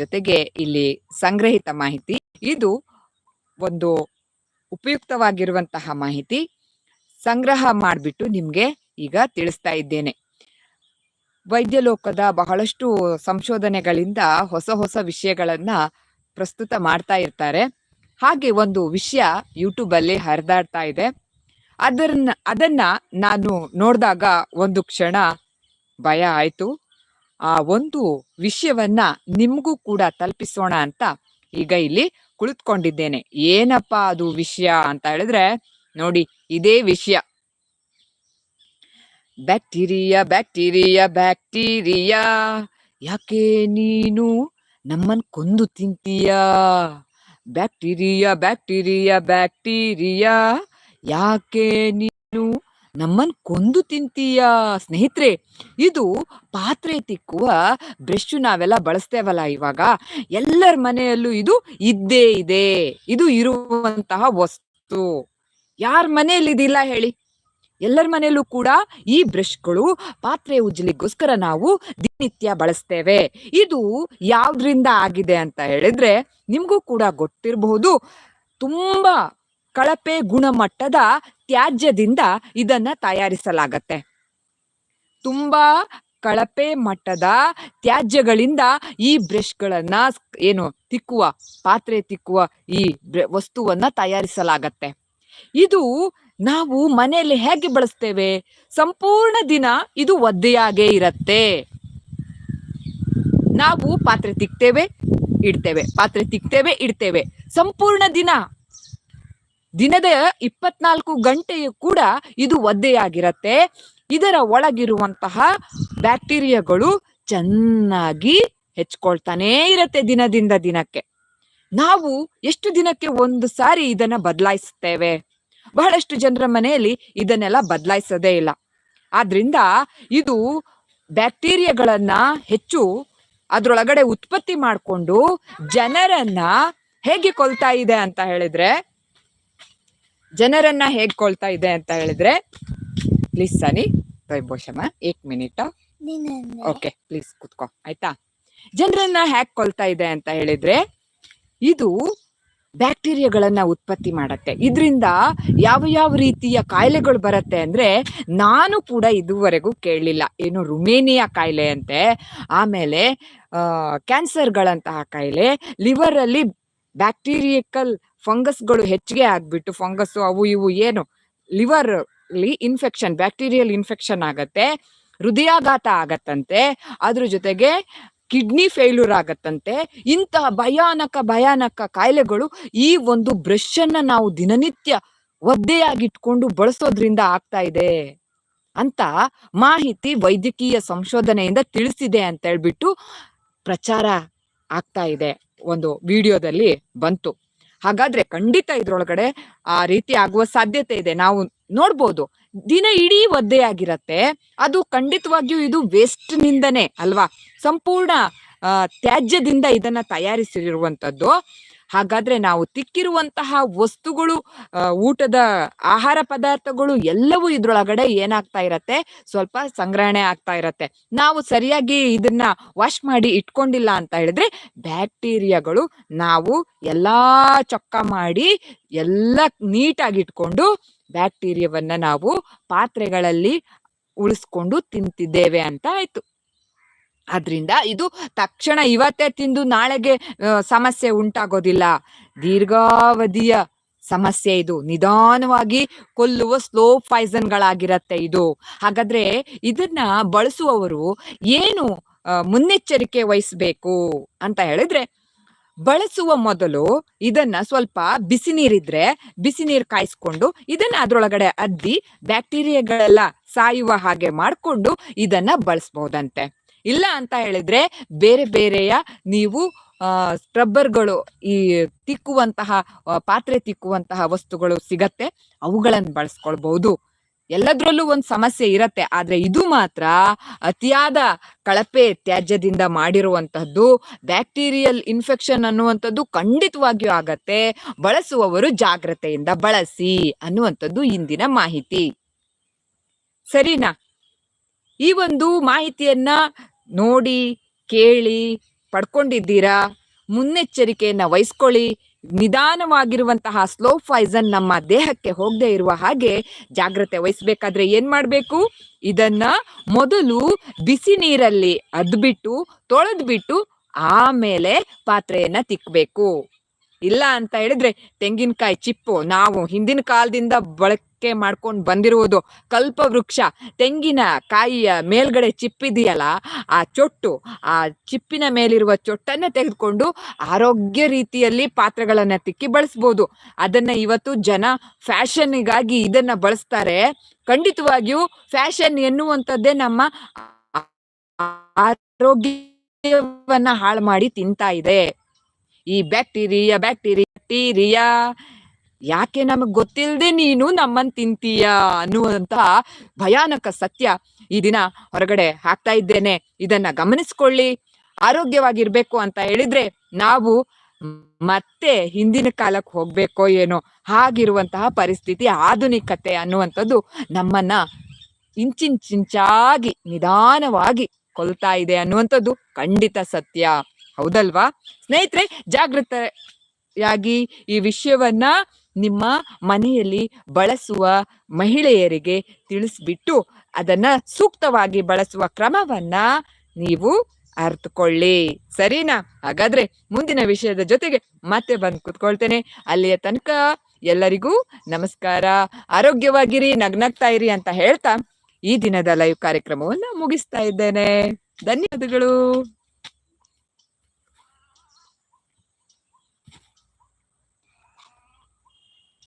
ಜೊತೆಗೆ ಇಲ್ಲಿ ಸಂಗ್ರಹಿತ ಮಾಹಿತಿ. ಇದು ಒಂದು ಉಪಯುಕ್ತವಾಗಿರುವಂತಹ ಮಾಹಿತಿ. ಸಂಗ್ರಹ ಮಾಡಿಬಿಟ್ಟು ನಿಮ್ಗೆ ಈಗ ತಿಳಿಸ್ತಾ ಇದ್ದೇನೆ. ವೈದ್ಯ ಲೋಕದ ಬಹಳಷ್ಟು ಸಂಶೋಧನೆಗಳಿಂದ ಹೊಸ ಹೊಸ ವಿಷಯಗಳನ್ನ ಪ್ರಸ್ತುತ ಮಾಡ್ತಾ ಇರ್ತಾರೆ. ಹಾಗೆ ಒಂದು ವಿಷಯ ಯೂಟ್ಯೂಬಲ್ಲಿ ಹರಿದಾಡ್ತಾ ಇದೆ. ಅದನ್ನ ಅದನ್ನ ನಾನು ನೋಡಿದಾಗ ಒಂದು ಕ್ಷಣ ಭಯ ಆಯ್ತು. ಆ ಒಂದು ವಿಷಯವನ್ನ ನಿಮಗೂ ಕೂಡ ತಲುಪಿಸೋಣ ಅಂತ ಈಗ ಇಲ್ಲಿ ಕುಳಿತುಕೊಂಡಿದ್ದೇನೆ. ಏನಪ್ಪ ಅದು ವಿಷಯ ಅಂತ ಹೇಳಿದ್ರೆ, ನೋಡಿ ಇದೇ ವಿಷಯ. Bacteria bacteria bacteria. ಯಾಕೆ ನೀನು ನಮ್ಮನ್ ಕೊಂದು ತಿಂತೀಯಾ? Bacteria bacteria bacteria. ಯಾಕೆ ನೀನು ನಮ್ಮನ್ ಕೊಂದು ತಿಂತೀಯ ಸ್ನೇಹಿತರೆ? ಇದು ಪಾತ್ರೆ ತಿಕ್ಕುವ ಬ್ರಷ್ ನಾವೆಲ್ಲ ಬಳಸ್ತೇವಲ್ಲ ಇವಾಗ. ಎಲ್ಲರ ಮನೆಯಲ್ಲೂ ಇದು ಇದ್ದೇ ಇದೆ. ಇದು ಇರುವಂತಹ ವಸ್ತು. ಯಾರ ಮನೆಯಲ್ಲಿ ಇದಿಲ್ಲ ಹೇಳಿ. ಎಲ್ಲರ ಮನೆಯಲ್ಲೂ ಕೂಡ ಈ ಬ್ರಷ್ಗಳು ಪಾತ್ರೆ ಉಜ್ಜಲಿಗೋಸ್ಕರ ನಾವು ದಿನನಿತ್ಯ ಬಳಸ್ತೇವೆ. ಇದು ಯಾವ್ದ್ರಿಂದ ಆಗಿದೆ ಅಂತ ಹೇಳಿದ್ರೆ ನಿಮ್ಗೂ ಕೂಡ ಗೊತ್ತಿರಬಹುದು. ತುಂಬಾ ಕಳಪೆ ಗುಣಮಟ್ಟದ ತ್ಯಾಜ್ಯದಿಂದ ಇದನ್ನ ತಯಾರಿಸಲಾಗತ್ತೆ. ತುಂಬಾ ಕಳಪೆ ಮಟ್ಟದ ತ್ಯಾಜ್ಯಗಳಿಂದ ಈ ಬ್ರಷ್ಗಳನ್ನ ಏನು ತಿಕ್ಕುವ, ಪಾತ್ರೆ ತಿಕ್ಕುವ ಈ ವಸ್ತುವನ್ನ ತಯಾರಿಸಲಾಗತ್ತೆ. ಇದು ನಾವು ಮನೆಯಲ್ಲಿ ಹೇಗೆ ಬಳಸ್ತೇವೆ? ಸಂಪೂರ್ಣ ದಿನ ಇದು ಒದ್ದೆಯಾಗೇ ಇರತ್ತೆ. ನಾವು ಪಾತ್ರೆ ತಿಕ್ತೇವೆ, ಇಡ್ತೇವೆ, ಪಾತ್ರೆ ತಿಕ್ತೇವೆ, ಇಡ್ತೇವೆ. ಸಂಪೂರ್ಣ ದಿನ ದಿನದ ಇಪ್ಪತ್ನಾಲ್ಕು ಗಂಟೆಯು ಕೂಡ ಇದು ಒದ್ದೆಯಾಗಿರತ್ತೆ. ಇದರ ಒಳಗಿರುವಂತಹ ಬ್ಯಾಕ್ಟೀರಿಯಾಗಳು ಚೆನ್ನಾಗಿ ಹೆಚ್ಕೊಳ್ತಾನೇ ಇರತ್ತೆ ದಿನದಿಂದ ದಿನಕ್ಕೆ. ನಾವು ಎಷ್ಟು ದಿನಕ್ಕೆ ಒಂದು ಸಾರಿ ಇದನ್ನ ಬದಲಾಯಿಸುತ್ತೇವೆ? ಬಹಳಷ್ಟು ಜನರ ಮನೆಯಲ್ಲಿ ಇದನ್ನೆಲ್ಲ ಬದಲಾಯಿಸೋದೇ ಇಲ್ಲ. ಆದ್ರಿಂದ ಇದು ಬ್ಯಾಕ್ಟೀರಿಯಾಗಳನ್ನ ಹೆಚ್ಚು ಅದ್ರೊಳಗಡೆ ಉತ್ಪತ್ತಿ ಮಾಡಿಕೊಂಡು ಜನರನ್ನ ಹೇಗೆ ಕೊಲ್ತಾ ಇದೆ ಅಂತ ಹೇಳಿದ್ರೆ ಜನರನ್ನ ಹೇಳ್ಕೊಳ್ತಾ ಇದೆ ಅಂತ ಹೇಳಿದ್ರೆ ಪ್ಲೀಸ್ ಸನಿ ವೈಭೋಷಮ ಏಕ್ ಮಿನಿಟ್. ಓಕೆ ಪ್ಲೀಸ್ ಕುತ್ಕೋ ಆಯ್ತಾ? ಜನರನ್ನ ಹ್ಯಾಕ್ ಕೊಲ್ತಾ ಇದೆ ಅಂತ ಹೇಳಿದ್ರೆ ಇದು ಬ್ಯಾಕ್ಟೀರಿಯಾಗಳನ್ನ ಉತ್ಪತ್ತಿ ಮಾಡತ್ತೆ. ಇದರಿಂದ ಯಾವ ಯಾವ ರೀತಿಯ ಕಾಯಿಲೆಗಳು ಬರುತ್ತೆ ಅಂದ್ರೆ ನಾನು ಕೂಡ ಇದುವರೆಗೂ ಕೇಳಲಿಲ್ಲ ಏನು ರುಮೇನಿಯಾ ಕಾಯಿಲೆ ಅಂತೆ ಆಮೇಲೆ ಕ್ಯಾನ್ಸರ್ಗಳಂತಹ ಕಾಯಿಲೆ ಲಿವರ್ ಅಲ್ಲಿ ಬ್ಯಾಕ್ಟೀರಿಯಕಲ್ ಫಂಗಸ್ಗಳು ಹೆಚ್ಚಿಗೆ ಆಗ್ಬಿಟ್ಟು ಫಂಗಸ್ ಅವು ಇವು ಏನು? ಲಿವರ್ ಅಲ್ಲಿ ಇನ್ಫೆಕ್ಷನ್ ಬ್ಯಾಕ್ಟೀರಿಯಲ್ ಇನ್ಫೆಕ್ಷನ್ ಆಗತ್ತೆ, ಹೃದಯಾಘಾತ ಆಗತ್ತಂತೆ, ಅದ್ರ ಜೊತೆಗೆ ಕಿಡ್ನಿ ಫೇಲ್ಯೂರ್ ಆಗತ್ತಂತೆ, ಇಂತಹ ಭಯಾನಕ ಭಯಾನಕ ಕಾಯಿಲೆಗಳು ಈ ಒಂದು ಬ್ರಷ್ ಅನ್ನ ನಾವು ದಿನನಿತ್ಯ ಒದ್ದೆಯಾಗಿಟ್ಕೊಂಡು ಬಳಸೋದ್ರಿಂದ ಆಗ್ತಾ ಇದೆ ಅಂತ ಮಾಹಿತಿ ವೈದ್ಯಕೀಯ ಸಂಶೋಧನೆಯಿಂದ ತಿಳಿಸಿದೆ ಅಂತ ಹೇಳ್ಬಿಟ್ಟು ಪ್ರಚಾರ ಆಗ್ತಾ ಇದೆ. ಒಂದು ವಿಡಿಯೋದಲ್ಲಿ ಬಂತು. ಹಾಗಾದ್ರೆ ಖಂಡಿತ ಇದ್ರೊಳಗಡೆ ಆ ರೀತಿ ಆಗುವ ಸಾಧ್ಯತೆ ಇದೆ. ನಾವು ನೋಡ್ಬೋದು. ದಿನ ಇಡೀ ಒದ್ದೆಯಾಗಿರತ್ತೆ. ಅದು ಖಂಡಿತವಾಗಿಯೂ ಇದು ವೇಸ್ಟ್ ನಿಂದನೆ ಅಲ್ವಾ? ಸಂಪೂರ್ಣ ತ್ಯಾಜ್ಯದಿಂದ ಇದನ್ನ ತಯಾರಿಸಿರುವಂತದ್ದು. ಹಾಗಾದ್ರೆ ನಾವು ತಿಕ್ಕಿರುವಂತಹ ವಸ್ತುಗಳು ಊಟದ ಆಹಾರ ಪದಾರ್ಥಗಳು ಎಲ್ಲವೂ ಇದ್ರೊಳಗಡೆ ಏನಾಗ್ತಾ ಇರತ್ತೆ? ಸ್ವಲ್ಪ ಸಂಗ್ರಹಣೆ ಆಗ್ತಾ ಇರತ್ತೆ. ನಾವು ಸರಿಯಾಗಿ ಇದನ್ನ ವಾಶ್ ಮಾಡಿ ಇಟ್ಕೊಂಡಿಲ್ಲ ಅಂತ ಹೇಳಿದ್ರೆ ಬ್ಯಾಕ್ಟೀರಿಯಾಗಳು ನಾವು ಎಲ್ಲಾ ಚೊಕ್ಕ ಮಾಡಿ ಎಲ್ಲ ನೀಟಾಗಿ ಇಟ್ಕೊಂಡು ಬ್ಯಾಕ್ಟೀರಿಯಾವನ್ನ ನಾವು ಪಾತ್ರೆಗಳಲ್ಲಿ ಉಳಿಸ್ಕೊಂಡು ತಿಂತಿದ್ದೇವೆ ಅಂತ ಆಯ್ತು. ಆದ್ರಿಂದ ಇದು ತಕ್ಷಣ ಇವತ್ತೇ ತಿಂದು ನಾಳೆಗೆ ಸಮಸ್ಯೆ ಉಂಟಾಗೋದಿಲ್ಲ. ದೀರ್ಘಾವಧಿಯ ಸಮಸ್ಯೆ ಇದು. ನಿಧಾನವಾಗಿ ಕೊಲ್ಲುವ ಸ್ಲೋ ಪಾಯ್ಸನ್ಗಳಾಗಿರತ್ತೆ ಇದು. ಹಾಗಾದ್ರೆ ಇದನ್ನ ಬಳಸುವವರು ಏನು ಮುನ್ನೆಚ್ಚರಿಕೆ ವಹಿಸ್ಬೇಕು ಅಂತ ಹೇಳಿದ್ರೆ, ಬಳಸುವ ಮೊದಲು ಇದನ್ನ ಸ್ವಲ್ಪ ಬಿಸಿ ನೀರಿದ್ರೆ ಬಿಸಿ ನೀರು ಕಾಯಿಸ್ಕೊಂಡು ಇದನ್ನ ಅದರೊಳಗಡೆ ಅದ್ದಿ ಬ್ಯಾಕ್ಟೀರಿಯಾಗಳೆಲ್ಲ ಸಾಯುವ ಹಾಗೆ ಮಾಡಿಕೊಂಡು ಇದನ್ನ ಬಳಸ್ಬಹುದಂತೆ ಇಲ್ಲ ಅಂತ ಹೇಳಿದ್ರೆ ಬೇರೆ ಬೇರೆಯ ನೀವು ಸ್ಕ್ರಬ್ಬರ್ಗಳು ಈ ತಿಕ್ಕುವಂತಹ ಪಾತ್ರೆ ತಿಕ್ಕುವಂತಹ ವಸ್ತುಗಳು ಸಿಗತ್ತೆ ಅವುಗಳನ್ನು ಬಳಸ್ಕೊಳ್ಬಹುದು. ಎಲ್ಲದ್ರಲ್ಲೂ ಒಂದು ಸಮಸ್ಯೆ ಇರತ್ತೆ, ಆದ್ರೆ ಇದು ಮಾತ್ರ ಅತಿಯಾದ ಕಳಪೆ ತ್ಯಾಜ್ಯದಿಂದ ಮಾಡಿರುವಂತಹದ್ದು, ಬ್ಯಾಕ್ಟೀರಿಯಲ್ ಇನ್ಫೆಕ್ಷನ್ ಅನ್ನುವಂಥದ್ದು ಖಂಡಿತವಾಗಿಯೂ ಆಗತ್ತೆ, ಬಳಸುವವರು ಜಾಗ್ರತೆಯಿಂದ ಬಳಸಿ ಅನ್ನುವಂಥದ್ದು ಇಂದಿನ ಮಾಹಿತಿ. ಸರಿನಾ? ಈ ಒಂದು ಮಾಹಿತಿಯನ್ನ ನೋಡಿ, ಕೇಳಿ, ಪಡ್ಕೊಂಡಿದ್ದೀರಾ? ಮುನ್ನೆಚ್ಚರಿಕೆಯನ್ನ ವಹಿಸ್ಕೊಳ್ಳಿ. ನಿಧಾನವಾಗಿರುವಂತಹ ಸ್ಲೋ ಪಾಯ್ಸನ್ ನಮ್ಮ ದೇಹಕ್ಕೆ ಹೋಗದೆ ಇರುವ ಹಾಗೆ ಜಾಗ್ರತೆ ವಹಿಸ್ಬೇಕಾದ್ರೆ ಏನ್ ಮಾಡಬೇಕು? ಇದನ್ನ ಮೊದಲು ಬಿಸಿ ನೀರಲ್ಲಿ ಅದ್ಬಿಟ್ಟು, ತೊಳೆದ್ಬಿಟ್ಟು ಆಮೇಲೆ ಪಾತ್ರೆಯನ್ನ ತಿಕ್ಬೇಕು. ಇಲ್ಲ ಅಂತ ಹೇಳಿದ್ರೆ ತೆಂಗಿನಕಾಯಿ ಚಿಪ್ಪು ನಾವು ಹಿಂದಿನ ಕಾಲದಿಂದ ಬಳಕೆ ಮಾಡ್ಕೊಂಡು ಬಂದಿರುವುದು ಕಲ್ಪವೃಕ್ಷ. ತೆಂಗಿನ ಕಾಯಿಯ ಮೇಲ್ಗಡೆ ಚಿಪ್ಪಿದೆಯಲ್ಲ, ಆ ಚೊಟ್ಟು, ಆ ಚಿಪ್ಪಿನ ಮೇಲಿರುವ ಚೊಟ್ಟನ್ನ ತೆಗೆದುಕೊಂಡು ಆರೋಗ್ಯ ರೀತಿಯಲ್ಲಿ ಪಾತ್ರೆಗಳನ್ನ ತಿಕ್ಕಿ ಬಳಸ್ಬೋದು. ಅದನ್ನ ಇವತ್ತು ಜನ ಫ್ಯಾಷನ್ಗಾಗಿ ಇದನ್ನ ಬಳಸ್ತಾರೆ. ಖಂಡಿತವಾಗಿಯೂ ಫ್ಯಾಷನ್ ಎನ್ನುವಂಥದ್ದೇ ನಮ್ಮ ಆರೋಗ್ಯವನ್ನ ಹಾಳು ಮಾಡಿ ತಿಂತಾ ಇದೆ. ಈ ಬ್ಯಾಕ್ಟೀರಿಯಾ ಬ್ಯಾಕ್ಟೀರಿಯಾ ಬ್ಯಾಕ್ಟೀರಿಯಾ. ಯಾಕೆ ನಮಗೆ ಗೊತ್ತಿಲ್ಲದೆ ನೀನು ನಮ್ಮನ್ ತಿಂತೀಯ ಅನ್ನುವಂತಹ ಭಯಾನಕ ಸತ್ಯ ಈ ದಿನ ಹೊರಗಡೆ ಹಾಕ್ತಾ ಇದ್ದೇನೆ. ಇದನ್ನ ಗಮನಿಸ್ಕೊಳ್ಳಿ. ಆರೋಗ್ಯವಾಗಿರ್ಬೇಕು ಅಂತ ಹೇಳಿದ್ರೆ ನಾವು ಮತ್ತೆ ಹಿಂದಿನ ಕಾಲಕ್ಕೆ ಹೋಗ್ಬೇಕೋ ಏನೋ ಹಾಗಿರುವಂತಹ ಪರಿಸ್ಥಿತಿ, ಆಧುನಿಕತೆ ಅನ್ನುವಂಥದ್ದು ನಮ್ಮನ್ನ ಇಂಚಿಂಚಿಂಚಾಗಿ ನಿಧಾನವಾಗಿ ಕೊಲ್ತಾ ಇದೆ ಅನ್ನುವಂಥದ್ದು ಖಂಡಿತ ಸತ್ಯ. ಹೌದಲ್ವಾ? ಸ್ನೇಹಿತರೆ, ಜಾಗೃತೆಯಾಗಿ ಈ ವಿಷಯವನ್ನ ನಿಮ್ಮ ಮನೆಯಲ್ಲಿ ಬಳಸುವ ಮಹಿಳೆಯರಿಗೆ ತಿಳಿಸ್ಬಿಟ್ಟು ಅದನ್ನ ಸೂಕ್ತವಾಗಿ ಬಳಸುವ ಕ್ರಮವನ್ನ ನೀವು ಅರ್ಥಕೊಳ್ಳಿ ಸರಿನಾ? ಹಾಗಾದ್ರೆ ಮುಂದಿನ ವಿಷಯದ ಜೊತೆಗೆ ಮತ್ತೆ ಬಂದು ಕುತ್ಕೊಳ್ತೇನೆ. ಅಲ್ಲಿಯ ತನಕ ಎಲ್ಲರಿಗೂ ನಮಸ್ಕಾರ. ಆರೋಗ್ಯವಾಗಿರಿ, ನಗ್ನಗ್ತಾ ಇರಿ ಅಂತ ಹೇಳ್ತಾ ಈ ದಿನದ ಲೈವ್ ಕಾರ್ಯಕ್ರಮವನ್ನ ಮುಗಿಸ್ತಾ ಇದ್ದೇನೆ. ಧನ್ಯವಾದಗಳು.